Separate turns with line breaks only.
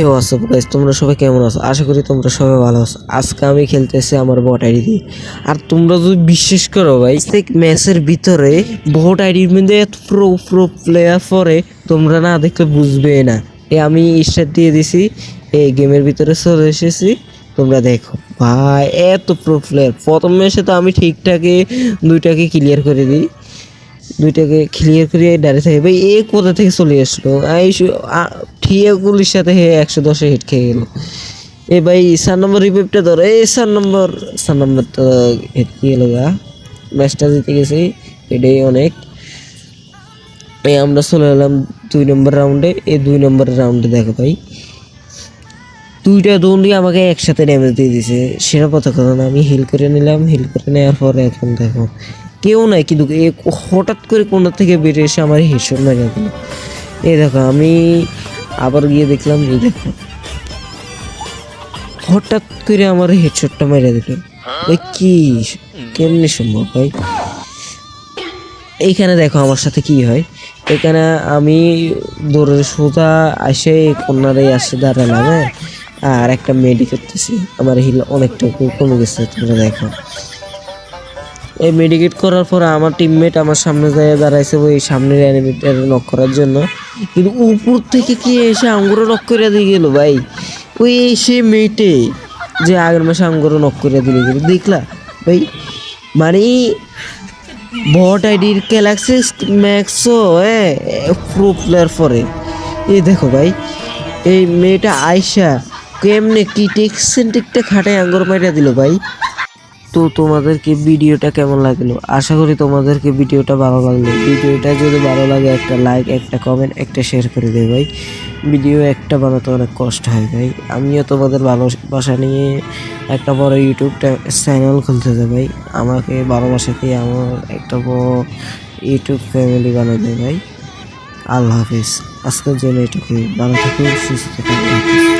হে WhatsApp guys তোমরা সবাই কেমন আছো? আশা করি তোমরা সবাই ভালো আছো। আজকে আমি খেলতেছি আমার বট আইডি দিয়ে। আর তোমরা যদি বিশ্বাস করো, ভাই ম্যাচের ভিতরে বট আইডির মধ্যে এত প্রো প্রো প্লেয়ার পরে তোমরা না দেখলে বুঝবে না। এ, আমি স্টার দিয়ে দিছি। এই গেমের ভিতরে চলে এসেছি। তোমরা দেখো, ভাই, এত প্রো প্লেয়ার প্রথম ম্যাচে তো আমি ঠিকঠাকই দুইটাকে ক্লিয়ার করে দিই। দুইটাকে ক্লিয়ার করে দাঁড়িয়ে থাকে। ভাই, এ কোথা থেকে চলে আসলো? ঠিয়াগুলির সাথে হে একশো দশে হিট খেয়ে গেল। এ ভাই, চার নম্বর রিপেপটা ধরো। এই চার নম্বর চার নম্বর তো হিট খেয়ে গেল গা। ম্যাচটা জিতে গেছি। এটাই অনেক। এই আমরা চলে এলাম দুই নম্বর রাউন্ডে এই দুই নম্বর রাউন্ডে দেখো ভাই। দুইটা দৌড়ি আমাকে একসাথে ড্যামেজ দিয়ে দিছে সেটা কথা কথা না, আমি হিল করে নিলাম। হিল করে নেওয়ার পরে এখন দেখো। কেউ নাই, কিন্তু এ হঠাৎ করে কোন থেকে বেরিয়ে এসে আমার হেডশট মেরে দিল। এই দেখো, আমি আবার গিয়ে দেখলাম এই দেখো, হঠাৎ করে আমার হেডশটটা মেরে দিল। ওই কি, কেমনি সম্ভব ভাই? এইখানে দেখো আমার সাথে কি হয়। এখানে আমি দৌড়ে সোজা আসে কন্যারে আসে দাঁড়ালাম হ্যাঁ? আর একটা মেডি করতেছি আমার হিল অনেকটা কমে গেছে, তোমরা দেখো। এই মেডিকেট করার পর আমার টিমমেট আমার সামনে যায় দাঁড়াইছে ওই সামনের অ্যানিমেটার নক করার জন্য। কিন্তু উপর থেকে কি এসে আঙ্গুরও নক করে দিয়ে গেল ভাই? ওই সে মেয়েটে যে আগের মাসে আঙ্গুরও নক করে দিয়ে গেল দেখলা ভাই মানে বট আইডির গ্যালাক্সি ম্যাক্সও হ্যাঁ প্রো প্লেয়ার পরে এই দেখো ভাই, এই মেয়েটা আয়সা কেমনে কি টেকসেন্টিকটা খাটায় আঙ্গুর মাইরা দিল ভাই? তো তোমাদেরকে ভিডিওটা কেমন লাগল? আশা করি তোমাদেরকে ভিডিওটা ভালো লাগল। ভিডিওটা যদি ভালো লাগে, একটা লাইক একটা কমেন্ট একটা শেয়ার করে দেবে ভাই। ভিডিও একটা বানাতে অনেক কষ্ট হয় ভাই। আমিও তোমাদের ভালোবাসা নিয়ে একটা বড় ইউটিউব চ্যানেল খুলতে চাই ভাই। আমাকে ভালোবাসাতেই আমার একটা বড় ইউটিউব ফ্যামিলি বানাতে ভাই। আল্লাহ হাফিজ। আজকের জন্য এটুকুই। ভালো থাকুন সুস্থ থাকুন